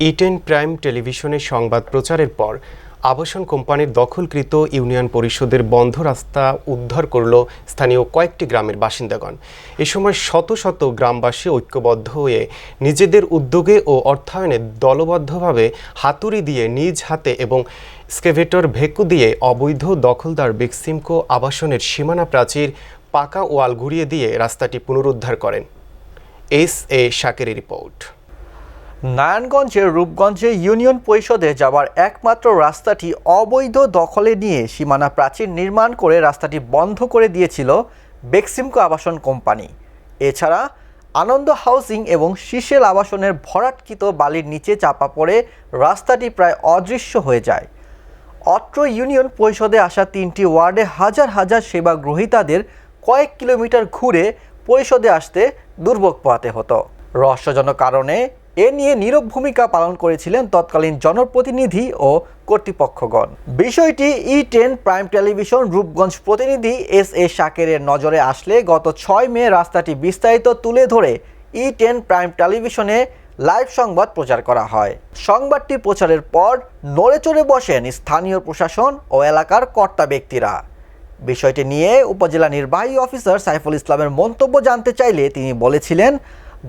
Eaten prime টেলিভিশনের সংবাদ প্রচারের পর আবাসন কোম্পানির দখলকৃত ইউনিয়ন পরিষদের বন্ধ রাস্তা উদ্ধার করল স্থানীয় কয়েকটি গ্রামের বাসিন্দাগণ। এ সময় শত শত গ্রামবাসী ঐক্যবদ্ধ হয়ে নিজেদের উদ্যোগে ও অর্থায়নে দলবদ্ধভাবে হাতুড়ি দিয়ে নিজ হাতে এবং স্কেভেটর ভেকু দিয়ে অবৈধ দখলদার বেক্সিমকো আবাসনের সীমানা প্রাচীর পাকা ওয়াল ঘুরিয়ে দিয়ে রাস্তাটি পুনরুদ্ধার করেন। এস এ শাকের রিপোর্ট। নারায়ণগঞ্জের রূপগঞ্জে ইউনিয়ন পরিষদে যাওয়ার একমাত্র রাস্তাটি অবৈধ দখলে নিয়ে সীমানা প্রাচীর নির্মাণ করে রাস্তাটি বন্ধ করে দিয়েছিল বেক্সিমকো আবাসন কোম্পানি। এছাড়া আনন্দ হাউসিং এবং শিশেল আবাসনের ভরাটকৃত বালির নিচে চাপা পড়ে রাস্তাটি প্রায় অদৃশ্য হয়ে যায়। অত্র ইউনিয়ন পরিষদে আসা তিনটি ওয়ার্ডে হাজার হাজার সেবা গ্রহীতাদের কয়েক কিলোমিটার ঘুরে পরিষদে আসতে দুর্ভোগ পোহাতে হতো। রহস্যজনক কারণে এ নিয়ে নীরব ভূমিকা পালন করেছিলেন তৎকালীন জনপ্রতিনিধি ও কর্তৃপক্ষগণ। বিষয়টি E ten prime television Rupganj প্রতিনিধি এস এ শাকেরের নজরে আসলে গত ছয় মে রাস্তাটি বিস্তারিত তুলে ধরে ই টেন প্রাইম টেলিভিশনে লাইভ সংবাদ প্রচার করা হয়। সংবাদটি প্রচারের পর নড়েচড়ে বসেন স্থানীয় প্রশাসন ও এলাকার কর্তা ব্যক্তিরা। বিষয়টি নিয়ে উপজেলা নির্বাহী অফিসার সাইফুল ইসলামের মন্তব্য জানতে চাইলে তিনি বলেছিলেন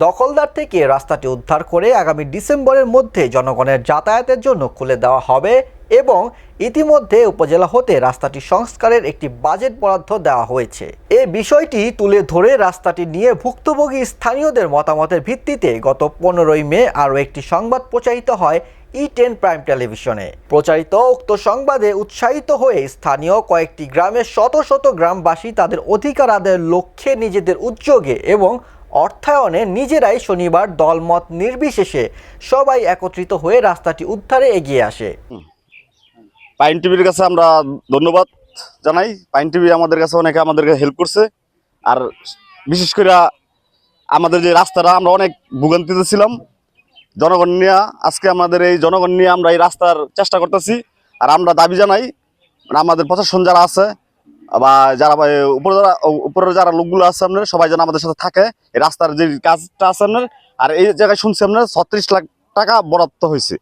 দখলদার থেকে রাস্তাটি উদ্ধার করে আগামী ডিসেম্বরের মধ্যে জনগণের যাতায়াতের জন্য খুলে দেওয়া হবে এবং ইতিমধ্যে উপজেলা হতে রাস্তাটি সংস্কারের একটি বাজেট বরাদ্দ দেওয়া হয়েছে। এ বিষয়টি তুলে ধরে রাস্তাটি নিয়ে ভুক্তভোগী স্থানীয়দের মতামতের ভিত্তিতে গত পনেরোই মে আরও একটি সংবাদ প্রচারিত হয় ই টেন প্রাইম টেলিভিশনে। প্রচারিত উক্ত সংবাদে উৎসাহিত হয়ে স্থানীয় কয়েকটি গ্রামের শত শত গ্রামবাসী তাদের অধিকার আদায়ের লক্ষ্যে নিজেদের উদ্যোগে এবং অর্থায়নে নিজেরাই শনিবার দলমত নির্বিশেষে সবাই একত্রিত হয়ে রাস্তাটি উদ্ধারে এগিয়ে আসে। পাইন টিভির কাছে আমরা ধন্যবাদ জানাই। পাইন টিভি আমাদের কাছে অনেকে আমাদেরকে হেল্প করছে। আর বিশেষ করে আমাদের যে রাস্তাটা, আমরা অনেক ভোগান্তিতে ছিলাম। জনগণ নিয়ে, আজকে আমাদের এই জনগণ নিয়ে আমরা এই রাস্তার চেষ্টা করতেছি। আর আমরা দাবি জানাই মানে আমাদের প্রশাসন যারা আছে বা যারা উপরে যারা উপরের যারা লোকগুলো আছে আপনার সবাই যেন আমাদের সাথে থাকে। এই রাস্তার যে কাজটা আছে আপনার আর এই জায়গায় শুনছি আপনার ছত্রিশ লাখ টাকা বরাদ্দ হয়েছে।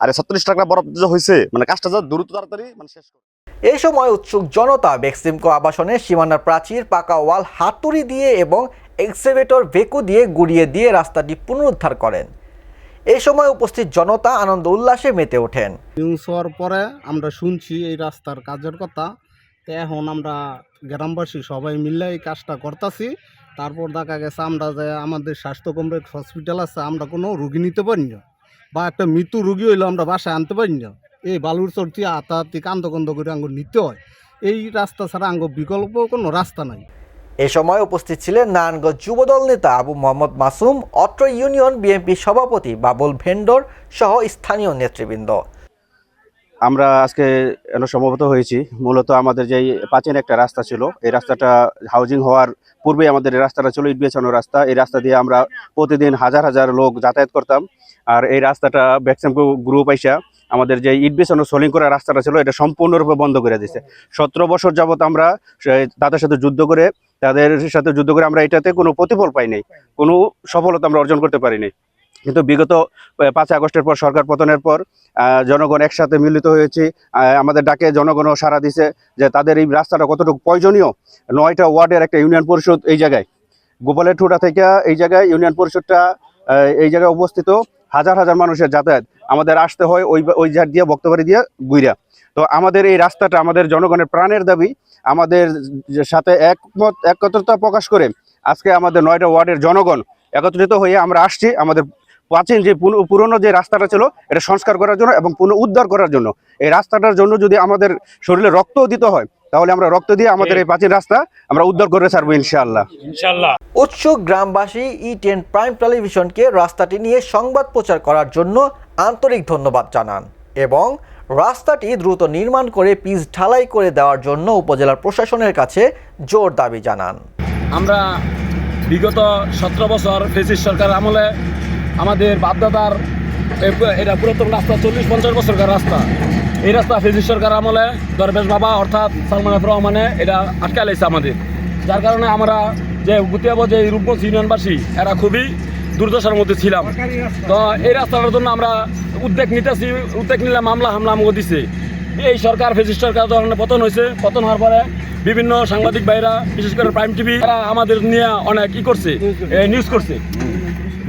আর এই ছত্রিশ টাকা বরাদ্দ হয়েছে মানে কাজটা যা দ্রুত তাড়াতাড়ি মানে শেষ করে এই সময় উৎসুক জনতা বেক্সিমকো আবাসনের সীমানার প্রাচীর পাকা ওয়াল হাতুড়ি দিয়ে এবং এক্সেভেটর ভেকু দিয়ে গুড়িয়ে দিয়ে রাস্তাটি পুনরুদ্ধার করেন। এই সময় উপস্থিত জনতা আনন্দ উল্লাসে মেতে ওঠেন। নিউজ হওয়ার পরে আমরা শুনছি এই রাস্তার কাজের কথা। তো এখন আমরা গ্রামবাসী সবাই মিলে এই কাজটা করতেছি। তারপর দেখা গেছে আমরা যে আমাদের স্বাস্থ্য কমপ্লেক্স হসপিটাল আছে, আমরা কোনো রুগী নিতে পারি না। বা একটা মৃত্যু রুগী হইলে আমরা বাসায় আনতে পারি না। এই বালুর চর্চি আতাহাতি কান্দ কন্দ করে আঙ্গ নিতে হয়। এই রাস্তা ছাড়া আঙ্গুর বিকল্প কোনো রাস্তা নাই। এ সময় উপস্থিত ছিলেন নারায়ণগঞ্জ যুবদল নেতা আবু মোহাম্মদ মাসুম, অত্র ইউনিয়ন বিএনপি সভাপতি বাবুল ভেন্ডর সহ স্থানীয় নেতৃবৃন্দ। আমরা আজকে এন সমবেত হয়েছি। মূলত আমাদের যে প্রাচীন একটা রাস্তা ছিল, এই রাস্তাটা হাউজিং হওয়ার পূর্বে আমাদের এই রাস্তাটা ছিল ইট বেছানো রাস্তা। এই রাস্তা দিয়ে আমরা প্রতিদিন হাজার হাজার লোক যাতায়াত করতাম। আর এই রাস্তাটা ভ্যাকসিন গ্রুপ আইসা আমাদের যে ইট বেছানো সোলিং করা রাস্তাটা ছিল, এটা সম্পূর্ণরূপে বন্ধ করে দিয়েছে সতেরো বছর যাবত আমরা তাদের সাথে যুদ্ধ করে, তাদের সাথে যুদ্ধ করে আমরা এটাতে কোনো প্রতিফল পাই নাই। কোনো সফলতা আমরা অর্জন করতে পারিনি কিন্তু বিগত পাঁচ আগস্টের পর, সরকার পতনের পর জনগণ একসাথে মিলিত হয়েছে। আমাদের ডাকে জনগণও সাড়া দিছে যে তাদের এই রাস্তাটা কতটুকু প্রয়োজনীয়। নয়টা ওয়ার্ডের একটা ইউনিয়ন পরিষদ এই জায়গায়। গোপালের ঠুটা থেকে এই জায়গায় ইউনিয়ন পরিষদটা এই জায়গায় অবস্থিত। হাজার হাজার মানুষের যাতায়াত। আমাদের আসতে হয় ওই ওই জায়গা দিয়ে, বক্তবাড়ি দিয়ে গুইরা তো আমাদের এই রাস্তাটা আমাদের জনগণের প্রাণের দাবি। আমাদের সাথে একমত, একত্রতা প্রকাশ করে আজকে আমাদের নয়টা ওয়ার্ডের জনগণ একত্রিত হয়ে আমরা আসছি। আমাদের প্রাচীন যে পুরো- পুরনো যে রাস্তাটা ছিল এটা সংস্কার করার জন্য এবং পুনঃ উদ্ধার করার জন্য। এই রাস্তাটার জন্য যদি আমাদের শরীরে রক্তও দিতে হয় তাহলে আমরা রক্ত দিয়ে আমাদের এই প্রাচীন রাস্তা আমরা উদ্ধার করে ছাড়বো ইনশাআল্লাহ। উৎসুক গ্রামবাসী ই টেন প্রাইম টেলিভিশনকে রাস্তাটি নিয়ে সংবাদ প্রচার করার জন্য আন্তরিক ধন্যবাদ জানান এবং রাস্তাটি দ্রুত নির্মাণ করে পিচ ঢালাই করে দেওয়ার জন্য উপজেলার প্রশাসনের কাছে জোর দাবি জানান। আমরা বিগত সতেরো বছর ফেসিস সরকার আমলে আমাদের বাপদাদার এটা পুরাতন রাস্তা, চল্লিশ পঞ্চাশ বছরকার রাস্তা। এই রাস্তা ফেসিস সরকার আমলে দরবেশ বাবা, অর্থাৎ সালমান রহমানে এটা আটকা লাইছে আমাদের। যার কারণে আমরা যে গুতিয়াব যে রূপগঞ্জ ইউনিয়নবাসী, এরা খুবই দুর্দশার মধ্যে ছিলাম। তো এই রাস্তাটার জন্য আমরা উদ্যোগ নিতেছি, উদ্যোগ নিলে মামলা হামলা আমাকে দিছে। এই সরকার ফেসিস সরকার ধরনের পতন হয়েছে, পতন হওয়ার পরে বিভিন্ন সাংবাদিক ভাইরা, বিশেষ করে প্রাইম টিভি তারা আমাদের নিয়ে অনেক ই করছে নিউজ করছে।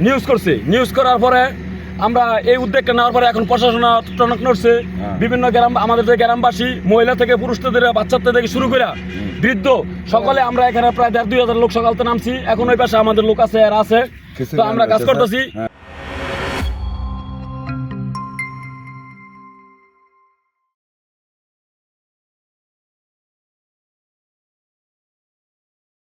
নিউজ করছি। নিউজ করার পরে আমরা এই উদ্যোগটা নেওয়ার পরে এখন প্রশাসন টনক নড়ছে। বিভিন্ন গ্রাম আমাদের যে গ্রামবাসী মহিলা থেকে পুরুষদের বাচ্চাদের থেকে শুরু করে বৃদ্ধ সকলে আমরা এখানে প্রায় দেড় দুই হাজার লোক সকালতে নামছি। এখন ওই পাশে আমাদের লোক আছে আর আছে। তো আমরা কাজ করতেছি।